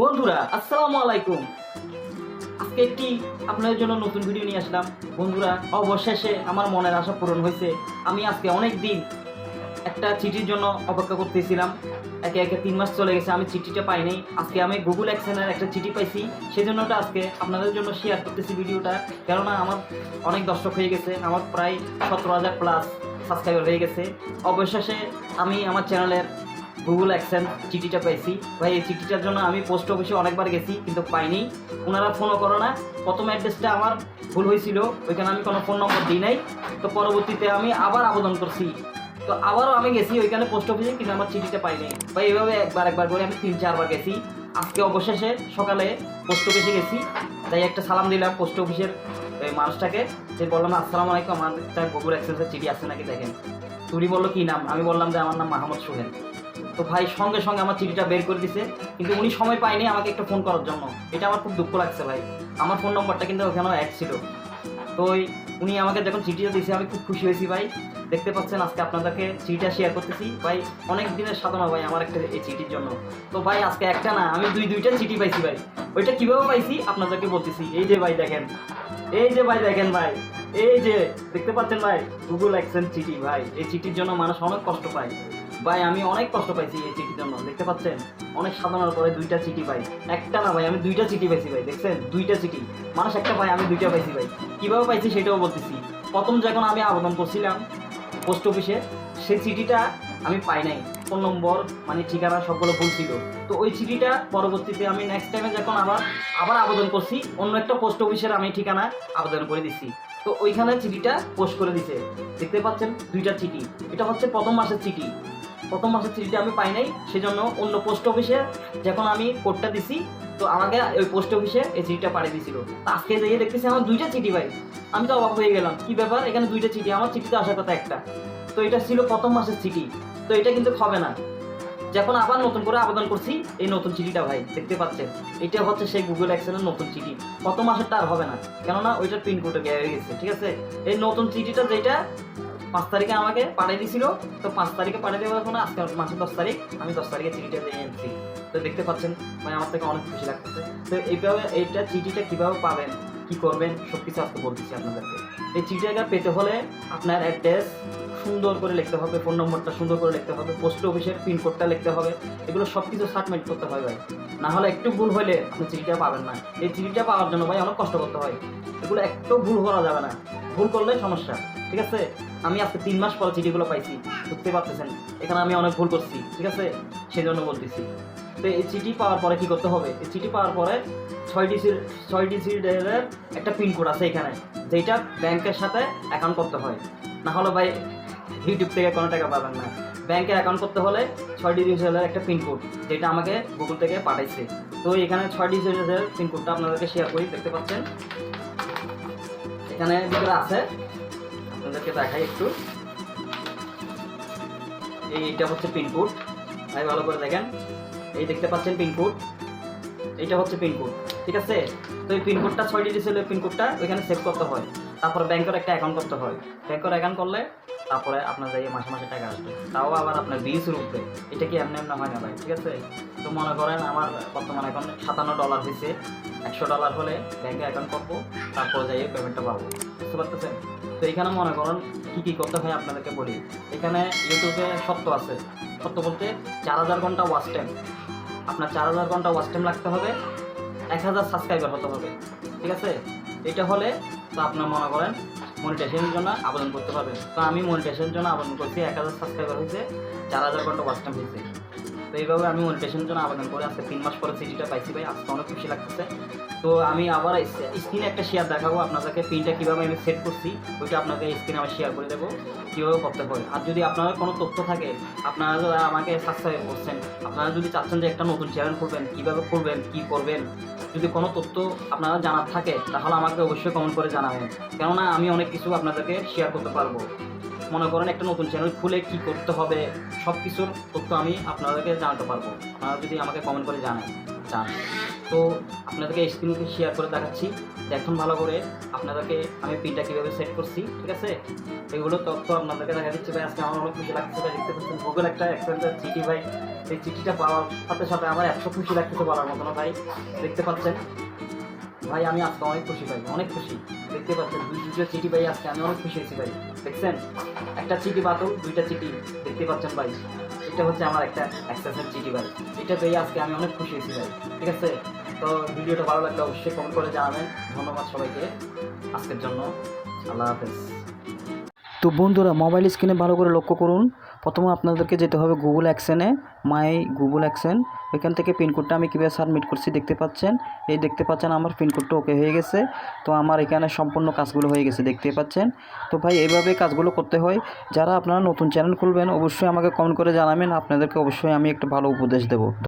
বন্ধুরা, আসসালামু আলাইকুম। আজকে একটি আপনাদের জন্য নতুন ভিডিও নিয়ে আসলাম। বন্ধুরা, অবশেষে আমার মনের আশা পূরণ হয়েছে। আমি আজকে অনেক দিন একটা চিঠির জন্য অপেক্ষা করতেছিলাম। একে একে তিন মাস চলে গেছে, আমি চিঠিটা পাইনি। আজকে আমি গুগল অ্যাকশনের একটা চিঠি পাইছি। সেই জন্যটা আজকে আপনাদের জন্য শেয়ার করতেছি ভিডিওটা। কেননা আমার অনেক দর্শক হয়ে গেছে, আমার প্রায় সতেরো হাজার প্লাস সাবস্ক্রাইবার হয়ে গেছে। অবশেষে আমি আমার চ্যানেলের গুগল অ্যাকশন চিঠিটা পাইছি। ভাই, এই চিঠিটার জন্য আমি পোস্ট অফিসে অনেকবার গেছি, কিন্তু পাইনি। ওনারা ফোনও করো না। প্রথম অ্যাড্রেসটা আমার ভুল হয়েছিল, ওইখানে আমি কোনো ফোন নম্বর দিই নাই। তো পরবর্তীতে আমি আবার আবেদন করছি। তো আবারও আমি গেছি ওইখানে পোস্ট অফিসে কিন্তু আমার চিঠিটা পাইনি। ভাই এইভাবে একবার একবার করে আমি তিন, চারবার গেছি। আজকে অবশেষে সকালে পোস্ট অফিসে গেছি। তাই একটা সালাম দিলাম পোস্ট অফিসের মানুষটাকে। যে বললাম, আসসালামু আলাইকুম, আমার গুগল অ্যাক্সেসের চিঠি আছে নাকি দেখেন? তুমি বলল, কি নাম? আমি বললাম যে, আমার নাম মাহমুদ সোহেল। তো ভাই সঙ্গে সঙ্গে আমার চিঠিটা বের করে দিছে, কিন্তু উনি সময় পায়নি আমাকে একটু ফোন করার জন্য। এটা আমার খুব দুঃখ লাগছে ভাই। আমার ফোন নম্বরটা কিন্তু ওখানেও এক ছিল। তো উনি আমাকে যখন চিঠিটা দিয়েছে আমি খুব খুশি হয়েছি ভাই। দেখতে পাচ্ছেন, আজকে আপনাদেরকে চিঠিটা শেয়ার করতেছি। ভাই, অনেক দিনের সাধনা ভাই আমার একটা এই চিঠির জন্য। তো ভাই, আজকে একটা না, আমি দুই দুইটা চিঠি পাইছি ভাই। ওইটা কীভাবে পাইছি আপনাদেরকে বলতেছি। এই যে ভাই দেখেন, এই যে ভাই দেখেন ভাই, এই যে, দেখতে পাচ্ছেন ভাই গুগল অ্যাকশন চিঠি ভাই। এই চিঠির জন্য মানুষ অনেক কষ্ট পায়। ভাই, আমি অনেক কষ্ট পাইছি এই চিঠির জন্য, দেখতে পাচ্ছেন? অনেক সাধনার পরে দুইটা চিঠি পাই। একটা না ভাই, আমি দুইটা চিঠি পাইছি ভাই, দেখছেন? দুইটা চিঠি। মানুষ একটা ভাই, আমি দুইটা পাইছি ভাই। কীভাবে পাইছি সেটাও বলতেছি। প্রথম যখন আমি আবেদন করছিলাম পোস্ট অফিসে, সেই চিঠিটা আমি পাই নাই। ফোন নম্বর মানে ঠিকানা, সবগুলো ভুল ছিল। তো ওই চিঠিটা পরবর্তীতে আমি নেক্সট টাইমে যখন আবার আবার আবেদন করছি, অন্য একটা পোস্ট অফিসের আমি ঠিকানা আবেদন করে দিচ্ছি। তো ওইখানে চিঠিটা পোস্ট করে দিছে। দেখতে পাচ্ছেন, দুইটা চিঠি। এটা হচ্ছে প্রথম মাসের চিঠি। প্রথম মাসের চিঠিটা আমি পাই নাই, সেজন্য অন্য পোস্ট অফিসে যখন আমি কোডটা দিছি, তো আমাকে ওই পোস্ট অফিসে এই চিঠিটা পাঠিয়ে দিয়েছিল আজকে যেয়ে দেখতেছি আমার দুইটা চিঠি ভাই। আমি তো অবাক হয়ে গেলাম, কি ব্যাপার? এখানে দুইটা চিঠি, আমার চিঠিতে আসার কথা একটা। তো এটা ছিল প্রথম মাসের চিঠি, তো এটা কিন্তু হবে না। যখন আবার নতুন করে আবেদন করছি, এই নতুন চিঠিটা ভাই, দেখতে পাচ্ছেন? এটা হচ্ছে সেই গুগল অ্যাক্সেলের নতুন চিঠি। প্রথম মাসেরটা আর হবে না, কেননা ওইটার পিনকোডে হয়ে গেছে, ঠিক আছে? এই নতুন চিঠিটা যেটা পাঁচ তারিখে আমাকে পাঠিয়ে দিয়েছিল তো পাঁচ তারিখে পাঠিয়ে দেওয়ার কোনো আজকে মাসের দশ তারিখ। আমি দশ তারিখে চিঠিটা দিয়ে এনেছি তো দেখতে পাচ্ছেন মানে আমার থেকে অনেক খুশি লাগতেছে। তো এইভাবে এইটা চিঠিটা কীভাবে পাবেন, কি করবেন সব কিছু আজকে বলতেছি আপনাদেরকে। এই চিঠিটা পেতে হলে আপনার অ্যাড্রেস সুন্দর করে লিখতে হবে, ফোন নম্বরটা সুন্দর করে লিখতে হবে, পোস্ট অফিসের পিনকোডটা লিখতে হবে। এগুলো সব কিছু সাবমিট করতে হয় ভাই। না হলে একটু ভুল হলে আপনি চিঠিটা পাবেন না। এই চিঠিটা পাওয়ার জন্য ভাই অনেক কষ্ট করতে হয়। এগুলো একটু ভুল করা যাবে না। ভুল করলে সমস্যা। ঠিক আছে? আমি আজকে তিন মাস পরে চিঠিগুলো পাইছি, বুঝতে পারতেছেন? এখানে আমি অনেক ভুল করছি, ঠিক আছে? সেই জন্য বলতেছি। তো এই চিঠি পাওয়ার পরে কি করতে হবে? এই চিঠি পাওয়ার পরে ছয় ডিসির ছয় ডিসির একটা পিনকোড আছে এখানে যেটা ব্যাংকের সাথে অ্যাকাউন্ট করতে হয়। না হলে ভাই ইউটিউব থেকে কোনো টাকা পাবেন না। ব্যাংকে অ্যাকাউন্ট করতে হলে ছয় ডিজিটের একটা পিনকোড যেটা আমাকে গুগল থেকে পাঠাইছে। তো এখানে ছয় ডিজিটের পিনকোডটা আপনাদেরকে শেয়ার করি, দেখতে পাচ্ছেন? এখানে ভিতরে আছে আপনাদেরকে দেখাই একটু। এইটা হচ্ছে পিনকোড ভাই, ভালো করে দেখেন। এই দেখতে পাচ্ছেন পিনকোড এইটা হচ্ছে পিনকোড ঠিক আছে? তো এই পিনকোডটা ছয় ডিজিটের পিনকোডটা ওইখানে সেভ করতে হয়। তারপরে ব্যাংকের একটা অ্যাকাউন্ট করতে হয়। ব্যাংকের অ্যাকাউন্ট করলে তারপরে আপনার যাই মাসে মাসে টাকা আসবে। তাও আবার আপনার বিশ রুপে এটা কি এমনি এমনি হয় না ভাই, ঠিক আছে? তো মনে করেন আমার বর্তমানে এখন সাতান্ন ডলার হয়েছে একশো ডলার হলে ব্যাংকে অ্যাকাউন্ট করব, তারপর যাই পেমেন্টটা পাবো বুঝতে পারতেছেন? তো এখানে মনে করেন কী কী করতে হয় আপনাদেরকে বলি। এখানে ইউটিউবে সত্য আছে। সত্য বলতে চার হাজার ঘণ্টা ওয়াচ টাইম আপনার চার হাজার ঘণ্টা ওয়াচ টাইম লাগতে হবে, এক হাজার সাবস্ক্রাইবার হতে হবে। ঠিক আছে? এটা হলে তো আপনার মনে করেন মনিটাইজেশনের জন্য আবেদন করতে পারবেন তো আমি মনিটাইজেশনের জন্য আবেদন করছি, এক হাজার সাবস্ক্রাইবার হয়েছে, চার হাজার ঘণ্টা ওয়াচ টাইম হয়েছে। তো এইভাবে আমি মনিটাইজেশনের জন্য আবেদন করে। আজকে তিন মাস পরে সিটিটা পাইছি ভাই, আজকে অনেক খুশি লাগতেছে। তো আমি আবার স্ক্রিনে একটা শেয়ার দেখাবো, আপনাদেরকে পিনটা কীভাবে আমি সেট করছি, ওইটা আপনাকে স্ক্রিনে আমি শেয়ার করে দেবো, কীভাবে করতে হয়। আর যদি আপনাদের কোনো তথ্য থাকে, আপনারা যারা আমাকে সাবস্ক্রাইব করছেন, আপনারা যদি চাচ্ছেন যে একটা নতুন চ্যানেল খুলবেন, কীভাবে খুলবেন, কী করবেন, যদি কোনো তথ্য আপনারা জানার থাকে, তাহলে আমাকে অবশ্যই কমেন্ট করে জানাবেন। কেননা আমি অনেক কিছু আপনাদেরকে শেয়ার করতে পারব। মনে করেন একটা নতুন চ্যানেল খুলে কি করতে হবে সব কিছুর তথ্য আমি আপনাদেরকে জানাতে পারব। আপনারা যদি আমাকে কমেন্ট করে জানান চান তো আপনাদেরকে স্ক্রিনকে শেয়ার করে দেখাচ্ছি। দেখুন ভালো করে আপনাদেরকে আমি পিনটা কীভাবে সেট করছি, ঠিক আছে? এগুলো তথ্য আপনাদেরকে দেখা দিচ্ছি। ভাই, আজকে আমার অনেক খুশি লাগছে ভাই, দেখতে পাচ্ছেন গুগল একটা এক্সপেন্সের চিঠি, ভাই। সেই চিঠিটা পাওয়ার সাথে সাথে আমার একশো খুশি লাগতেছে বলার মতো না, ভাই। দেখতে পাচ্ছেন? ভাই, আমি আজকে অনেক খুশি ভাই, অনেক খুশি। দেখতে পাচ্ছেন, দুই দুটো চিঠি ভাই আজকে, আমি অনেক খুশি হয়েছি ভাই। দেখছেন? একটা চিঠি বাতো দুইটা চিঠি, দেখতে পাচ্ছেন ভাই? এটা হচ্ছে আমার একটা অ্যাক্সেসের চিঠি ভাই। এটা পেয়ে আজকে আমি অনেক খুশি হয়েছি ভাই, ঠিক আছে? তো ভিডিওটা ভালো লাগলে অবশ্যই কমেন্ট করে জানাবেন। ধন্যবাদ সবাইকে, আজকের জন্য। আল্লাহ হাফেজ। তো বন্ধুরা মোবাইল স্ক্রিনে ভালো করে লক্ষ্য করুন। প্রথমে আপনাদেরকে যেতে হবে গুগল অ্যাকশনে মাই গুগল অ্যাকশন এখান থেকে পিনকোডটা আমি কীভাবে সাবমিট করছি দেখতে পাচ্ছেন? এই দেখতে পাচ্ছেন আমার পিনকোডটা ওকে হয়ে গেছে। তো আমার এখানে সম্পূর্ণ কাজগুলো হয়ে গেছে দেখতে পাচ্ছেন। তো ভাই, এইভাবে কাজগুলো করতে হয়। যারা আপনারা নতুন চ্যানেল খুলবেন, অবশ্যই আমাকে কমেন্ট করে জানাবেন। আপনাদেরকে অবশ্যই আমি একটা ভালো উপদেশ দেবো।